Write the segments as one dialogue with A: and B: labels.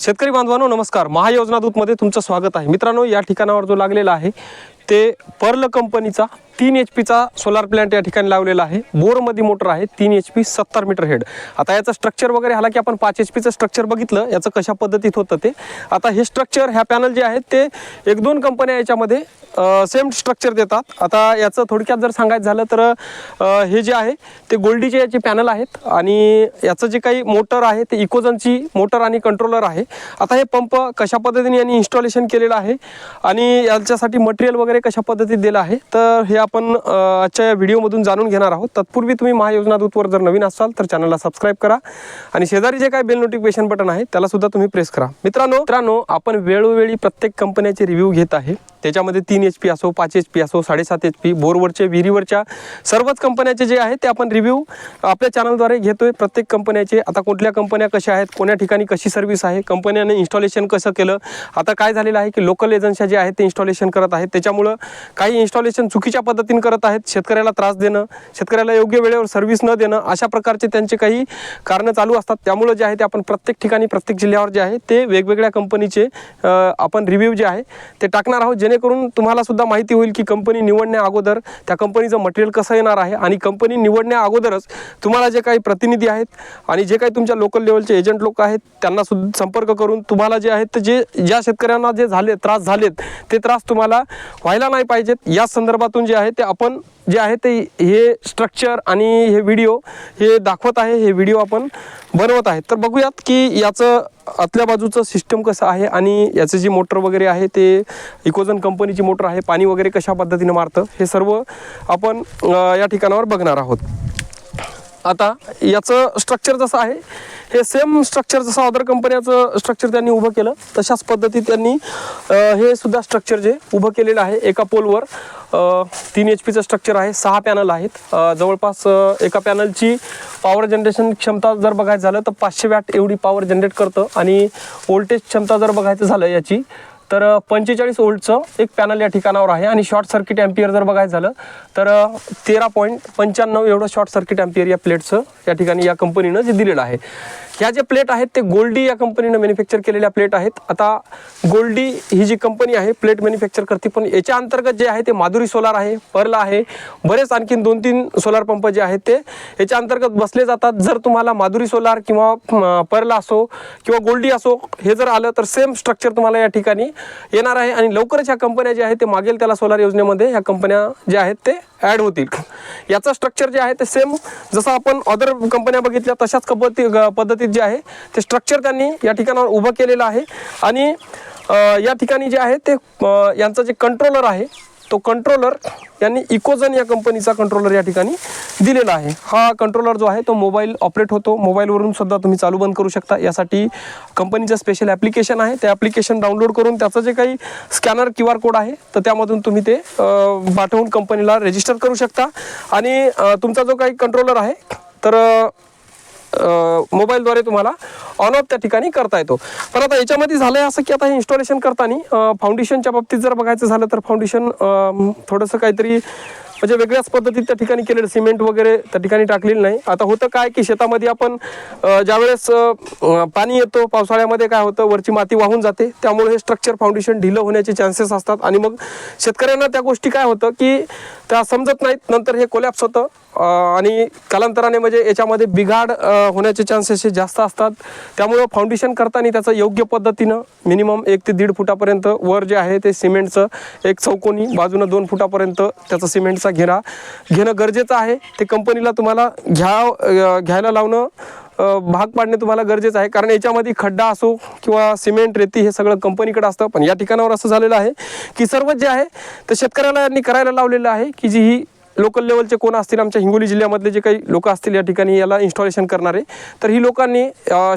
A: शेतकरी बांधवांनो नमस्कार. महायोजना दूतमध्ये तुमचं स्वागत आहे. मित्रांनो या ठिकाणावर जो लागलेला आहे ते पर्ल कंपनीचा तीन एच पीचा सोलार प्लॅन्ट या ठिकाणी लावलेला आहे. बोरमध्ये मोटर आहे तीन एच पी सत्तर मीटर हेड. आता याचं स्ट्रक्चर वगैरे हाला की आपण पाच एच पीचं स्ट्रक्चर बघितलं याचं कशा पद्धतीत होतं ते. आता हे स्ट्रक्चर ह्या पॅनल जे आहेत ते एक दोन कंपन्या याच्यामध्ये सेम स्ट्रक्चर देतात. आता याचं थोडक्यात जर सांगायचं झालं तर हे जे आहे ते गोल्डीचे याचे पॅनल आहेत आणि याचं जे काही मोटर आहे ते इकोजनची मोटर आणि कंट्रोलर आहे. आता हे पंप कशा पद्धतीने यांनी इन्स्टॉलेशन केलेलं आहे आणि याच्यासाठी मटेरियल वगैरे कशा पद्धतीत दिलं आहे तर हे आपण आजच्या या व्हिडिओमधून जाणून घेणार आहोत. तत्पूर्वी तुम्ही महायोजना दूतवर जर नवीन असाल तर चॅनलला सबस्क्राईब करा. आणि शेजारी जे काही बेल नोटिफिकेशन बटन आहे त्याला सुद्धा तुम्ही प्रेस करा. मित्रांनो मित्रांनो आपण वेळोवेळी प्रत्येक कंपन्याचे रिव्ह्यू घेत आहे. त्याच्यामध्ये तीन एच पी असो पाच एच पी असो साडेसात एच पी बोरवरचे विहिरीवरच्या सर्वच कंपन्याचे जे आहे ते आपण रिव्ह्यू आपल्या चॅनलद्वारे घेतो आहे प्रत्येक कंपन्याचे आता कुठल्या कंपन्या कशा आहेत कोण्या ठिकाणी कशी सर्व्हिस आहे कंपन्याने इन्स्टॉलेशन कसं केलं आता काय झालेलं आहे की लोकल एजन्सी जे आहेत ते इन्स्टॉलेशन करत आहेत. त्याच्यामुळं काही इन्स्टॉलेशन चुकीच्या पद्धतीने करत आहेत शेतकऱ्याला त्रास देणं शेतकऱ्याला योग्य वेळेवर सर्व्हिस न देणं अशा प्रकारचे त्यांचे काही कारणं चालू असतात. त्यामुळं जे आहे ते आपण प्रत्येक ठिकाणी प्रत्येक जिल्ह्यावर जे आहे ते वेगवेगळ्या कंपनीचे आपण रिव्ह्यू जे आहे ते टाकणार आहोत. जेणेकरून तुम्हाला सुद्धा माहिती होईल की कंपनी निवडण्या अगोदर त्या कंपनीचं मटेरियल कसं येणार आहे आणि कंपनी निवडण्या अगोदरच तुम्हाला जे काही प्रतिनिधी आहेत आणि जे काही तुमच्या लोकल लेवलचे एजंट लोक आहेत त्यांना सुद्धा संपर्क करून तुम्हाला जे आहेत जे ज्या शेतकऱ्यांना जे झाले त्रास झालेत ते त्रास तुम्हाला व्हायला नाही पाहिजेत. या संदर्भातून जे आहे ते आपण जे आहे ते हे स्ट्रक्चर आणि हे व्हिडिओ हे दाखवत आहे हे व्हिडिओ आपण बनवत आहे. तर बघूयात की याचं आतल्या बाजूचं सिस्टम कसं आहे आणि याचं जी मोटर वगैरे आहे ते इकोजन कंपनीची मोटर आहे पाणी वगैरे कशा पद्धतीने मारतं हे सर्व आपण या ठिकाणावर बघणार आहोत. आता याचं स्ट्रक्चर जसं आहे हे सेम स्ट्रक्चर जसं अदर कंपन्याचं स्ट्रक्चर त्यांनी उभं केलं तशाच पद्धतीत त्यांनी हे सुद्धा स्ट्रक्चर जे उभं केलेलं आहे एका पोलवर तीन एच पीचं स्ट्रक्चर आहे सहा पॅनल आहेत. जवळपास एका पॅनलची पॉवर जनरेशन क्षमता जर बघायचं झालं तर पाचशे वॅट एवढी पॉवर जनरेट करतं आणि वोल्टेज क्षमता जर बघायचं झालं याची तर पंचेचाळीस ओल्डचं एक पॅनल या ठिकाणावर आहे आणि शॉर्ट सर्किट अँपियर जर बघायचं झालं तर तेरा पॉईंट पंच्याण्णव एवढं शॉर्ट सर्किट अँपियर या प्लेटचं या ठिकाणी या कंपनीनं जे दिलेलं आहे. ह्या जे प्लेट आहेत ते गोल्डी या कंपनीनं मॅन्युफॅक्चर केलेल्या प्लेट आहेत. आता गोल्डी ही जी कंपनी आहे प्लेट मॅन्युफॅक्चर करते पण याच्या अंतर्गत जे आहे ते माधुरी सोलार आहे पर्ला आहे बरेच आणखीन दोन तीन सोलार पंप जे आहेत ते याच्या अंतर्गत बसले जातात. जर तुम्हाला माधुरी सोलार किंवा पर्ला असो किंवा गोल्डी असो हे जर आलं तर सेम स्ट्रक्चर तुम्हाला या ठिकाणी येणार आहे आणि लवकरच ह्या कंपन्या ज्या आहेत ते मागेल त्याला सोलार योजनेमध्ये ह्या कंपन्या ज्या आहेत ते ॲड होतील. याचं स्ट्रक्चर जे आहे ते सेम जसं आपण अदर कंपन्या बघितल्या तशाच पद्धती पद्धतीत जे आहे ते स्ट्रक्चर त्यांनी या ठिकाणावर उभं केलेलं आहे. आणि या ठिकाणी जे आहे ते यांचं जे कंट्रोलर आहे तो कंट्रोलर यांनी इकोजन या कंपनीचा कंट्रोलर या ठिकाणी दिलेला आहे. हा कंट्रोलर जो आहे तो मोबाईल ऑपरेट होतो. मोबाईलवरून सुद्धा तुम्ही चालू बंद करू शकता. यासाठी कंपनीचं स्पेशल ॲप्लिकेशन आहे. ते ॲप्लिकेशन डाउनलोड करून त्याचं जे काही स्कॅनर क्यू आर कोड आहे तर त्यामधून तुम्ही ते पाठवून कंपनीला रजिस्टर करू शकता. आणि तुमचा जो काही कंट्रोलर आहे तर मोबाईलद्वारे तुम्हाला ऑन ऑफ त्या ठिकाणी करता येतो. पण आता याच्यामध्ये झालं आहे असं की आता हे इन्स्टॉलेशन करताना फाउंडेशनच्या बाबतीत जर बघायचं झालं तर फाउंडेशन थोडंसं काहीतरी म्हणजे वेगळ्याच पद्धतीत त्या ठिकाणी केलेलं सिमेंट वगैरे त्या ठिकाणी टाकलेलं नाही. आता होतं काय की शेतामध्ये आपण ज्यावेळेस पाणी येतो पावसाळ्यामध्ये काय होतं वरची माती वाहून जाते. त्यामुळे हे स्ट्रक्चर फाउंडेशन ढिलं होण्याचे चान्सेस असतात. आणि मग शेतकऱ्यांना त्या गोष्टी काय होतं की त्या समजत नाहीत. नंतर हे कोलॅप्स होतं. आणि कालांतराने म्हणजे याच्यामध्ये बिघाड होण्याचे चान्सेस हे जास्त असतात. त्यामुळं फाउंडेशन करताना त्याचं योग्य पद्धतीनं मिनिमम एक ते दीड फुटापर्यंत वर जे आहे ते सिमेंटचं एक चौकोनी बाजूनं दोन फुटापर्यंत त्याचं सिमेंटचा घेरा घेणं गरजेचं आहे. ते कंपनीला तुम्हाला घ्या घ्यायला लावणं भाग पाडणे तुम्हाला गरजेचं आहे. कारण याच्यामध्ये खड्डा असो किंवा सिमेंट रेती हे सगळं कंपनीकडे असतं. पण या ठिकाणावर असं झालेलं आहे की सर्व जे आहे ते शेतकऱ्याला यांनी करायला लावलेलं आहे की जी ही लोकल लेवलचे कोण असतील आमच्या हिंगोली जिल्ह्यामधले जे काही लोक असतील या ठिकाणी याला इन्स्टॉलेशन करणारे तर ही लोकांनी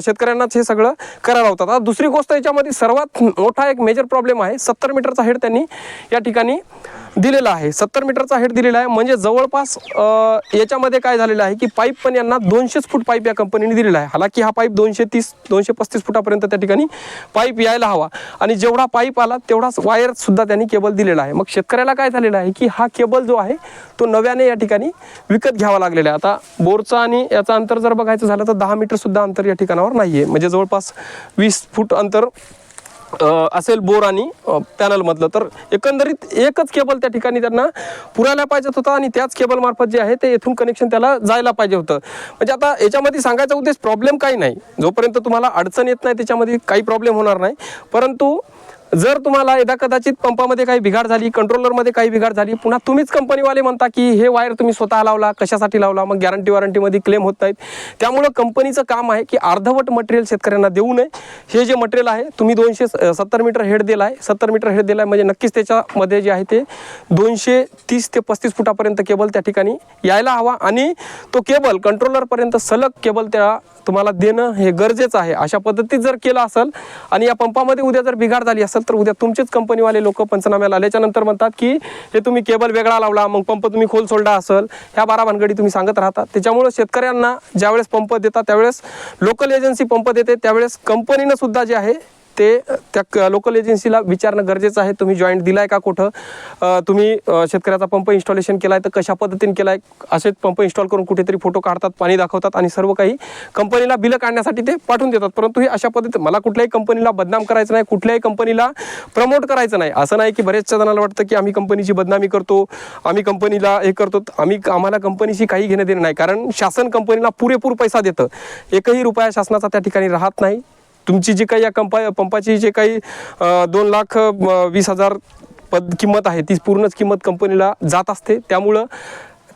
A: शेतकऱ्यांनाच हे सगळं करायला लावतात. आता दुसरी गोष्ट याच्यामध्ये सर्वात मोठा एक मेजर प्रॉब्लेम आहे. सत्तर मीटरचा हेड त्यांनी या ठिकाणी दिलेला आहे. सत्तर मीटरचा हेड दिलेला आहे. म्हणजे जवळपास याच्यामध्ये काय झालेलं आहे की पाईप पण यांना दोनशेच फूट पाईप या कंपनीने दिलेला आहे. हालाकी हा पाईप दोनशे तीस दोनशे पस्तीस फुटापर्यंत त्या ठिकाणी पाईप यायला हवा. आणि जेवढा पाईप आला तेवढाच वायर सुद्धा त्यांनी केबल दिलेला आहे. मग शेतकऱ्याला काय झालेलं आहे की हा केबल जो आहे तो नव्याने या ठिकाणी विकत घ्यावा लागलेला आहे. आता बोरचा आणि याचा अंतर जर बघायचं झालं तर दहा मीटर सुद्धा अंतर या ठिकाणावर नाही आहे म्हणजे जवळपास वीस फूट अंतर असेल बोर आणि पॅनलमधलं तर एकंदरीत एकच केबल त्या ठिकाणी त्यांना पुरायला पाहिजेत होता आणि त्याच केबलमार्फत जे आहे ते येथून कनेक्शन त्याला जायला पाहिजे होतं. म्हणजे आता याच्यामध्ये सांगायचा उद्देश प्रॉब्लेम काही नाही. जोपर्यंत तुम्हाला अडचण येत नाही त्याच्यामध्ये काही प्रॉब्लेम होणार नाही. परंतु जर तुम्हाला एकदा कदाचित पंपामध्ये काही बिघाड झाली कंट्रोलरमध्ये काही बिघाड झाली पुन्हा तुम्हीच कंपनीवाले म्हणता की हे वायर तुम्ही स्वतः लावला कशासाठी लावला मग गॅरंटी वॉरंटीमध्ये क्लेम होत नाहीत. त्यामुळं कंपनीचं काम आहे की अर्धवट मटेरियल शेतकऱ्यांना देऊ नये. हे जे मटेरियल आहे तुम्ही दोनशे सत्तर मीटर हेड दिला आहे सत्तर मीटर हेड दिला आहे म्हणजे नक्कीच त्याच्यामध्ये जे आहे ते दोनशे तीस ते पस्तीस फुटापर्यंत केबल त्या ठिकाणी यायला हवा आणि तो केबल कंट्रोलरपर्यंत सलग केबल त्या तुम्हाला देणं हे गरजेचं आहे. अशा पद्धतीत जर केलं असेल आणि या पंपामध्ये उद्या जर बिघाड झाली असेल तर उद्या तुमचेच कंपनीवाले लोक पंचनाम्याला आल्याच्यानंतर म्हणतात की हे तुम्ही केबल वेगळा लावला मग पंप तुम्ही खोल सोडला असेल. ह्या बारा भानगडी तुम्ही सांगत राहता त्याच्यामुळे शेतकऱ्यांना ज्यावेळेस पंप देतात त्यावेळेस लोकल एजन्सी पंप देते त्यावेळेस कंपनीनं सुद्धा जे आहे ते त्या लोकल एजन्सीला विचारणं गरजेचं आहे. तुम्ही जॉईंट दिलाय का कुठं? तुम्ही शेतकऱ्याचा पंप इन्स्टॉलेशन केलाय तर कशा पद्धतीने केलाय? असेच पंप इन्स्टॉल करून कुठेतरी फोटो काढतात पाणी दाखवतात आणि सर्व काही कंपनीला बिलं काढण्यासाठी ते पाठवून देतात. परंतु हे अशा पद्धती मला कुठल्याही कंपनीला बदनाम करायचं नाही कुठल्याही कंपनीला प्रमोट करायचं नाही. असं नाही की बरेचशा जणांना वाटतं की आम्ही कंपनीची बदनामी करतो आम्ही कंपनीला हे करतो. आम्ही आम्हाला कंपनीशी काही घेणं देणं नाही. कारण शासन कंपनीला पुरेपूर पैसा देतं. एकही रुपया शासनाचा त्या ठिकाणी राहत नाही. तुमची जी काही या कंपा पंपाची जे काही दोन लाख वीस हजार पद किंमत आहे ती पूर्णच किंमत कंपनीला जात असते. त्यामुळं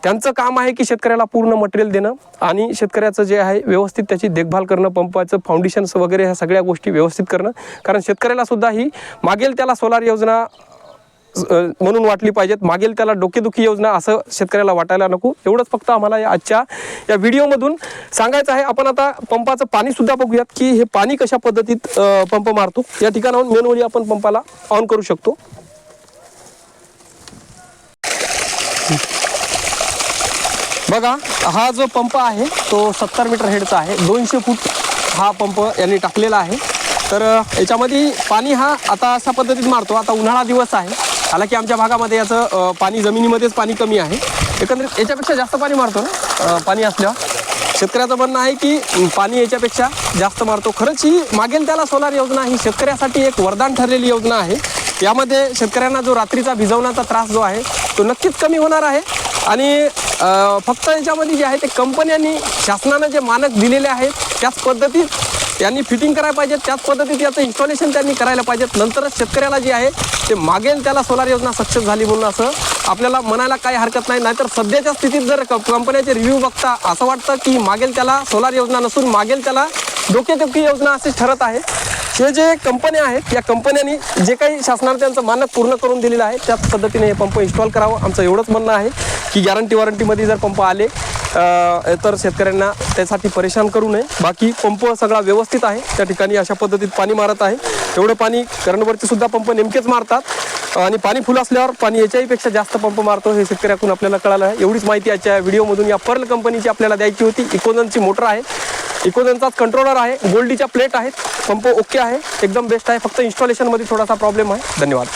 A: त्यांचं काम आहे की शेतकऱ्याला पूर्ण मटेरियल देणं आणि शेतकऱ्याचं जे आहे व्यवस्थित त्याची देखभाल करणं पंपाचं फाउंडेशन्स वगैरे ह्या सगळ्या गोष्टी व्यवस्थित करणं. कारण शेतकऱ्याला सुद्धा ही मागेल त्याला सोलार योजना म्हणून वाटली पाहिजेत. मागेल त्याला डोकेदुखी योजना असं शेतकऱ्याला वाटायला नको. एवढंच फक्त आम्हाला या आजच्या या व्हिडिओमधून सांगायचं आहे. आपण आता पंपाचं पाणी सुद्धा बघूयात की हे पाणी कशा पद्धतीत पंप मारतो. या ठिकाणाहून मेनवली आपण पंपाला ऑन करू शकतो. बघा हा जो पंप आहे तो सत्तर मीटर हेडचा आहे. दोनशे फूट हा पंप यांनी टाकलेला आहे. तर याच्यामध्ये पाणी हा आता अशा पद्धतीत मारतो. आता उन्हाळा दिवस आहे. हालाकी आमच्या भागामध्ये याचं पाणी जमिनीमध्येच पाणी कमी आहे. एकंदरीत याच्यापेक्षा जास्त पाणी मारतो ना? पाणी असल्यावर. शेतकऱ्याचं म्हणणं आहे की पाणी याच्यापेक्षा जास्त मारतो. खरंच ही मागेल त्याला सोलार योजना ही शेतकऱ्यासाठी एक वरदान ठरलेली योजना आहे. यामध्ये शेतकऱ्यांना जो रात्रीचा भिजवण्याचा त्रास जो आहे तो नक्कीच कमी होणार आहे. आणि फक्त याच्यामध्ये जे आहे ते कंपन्यांनी शासनानं जे मानक दिलेले आहेत त्याच पद्धतीत यांनी फिटिंग करायला पाहिजे त्याच पद्धतीत याचं इन्स्टॉलेशन त्यांनी करायला पाहिजेत. नंतरच शेतकऱ्याला जे आहे ते मागेल त्याला सोलार योजना सक्सेस झाली म्हणून असं आपल्याला म्हणायला काही हरकत नाही. नाहीतर सध्याच्या स्थितीत जर क- कंपन्याचे रिव्ह्यू बघता असं वाटतं की मागेल त्याला सोलार योजना नसून मागेल त्याला डोकेदुखी योजना असे ठरत आहे. हे जे कंपन्या आहेत या कंपन्यांनी जे काही शासनाने त्यांचं मानक पूर्ण करून दिलेलं आहे त्याच पद्धतीने हे पंप इन्स्टॉल करावं. आमचं एवढंच म्हणणं आहे की गॅरंटी वॉरंटीमध्ये जर पंप आले तर शेतकऱ्यांना त्यासाठी परेशान करू नये. बाकी पंप सगळा व्यवस्थित आहे. त्या ठिकाणी अशा पद्धतीत पाणी मारत आहे. एवढं पाणी करणवरती सुद्धा पंप नेमकेच मारतात. आणि पाणी फुल असल्यावर पाणी याच्याहीपेक्षा जास्त पंप मारतो हे शेतकऱ्याकडून आपल्याला कळालं आहे. एवढीच माहिती याच्या व्हिडिओमधून या पर्ल कंपनीची आपल्याला द्यायची होती. इकोजनची मोटर आहे. इकोजनचाच कंट्रोलर आहे. गोल्डीच्या प्लेट आहेत. पंप ओके आहे. एकदम बेस्ट आहे. फक्त इन्स्टॉलेशनमध्ये थोडासा प्रॉब्लेम आहे. धन्यवाद.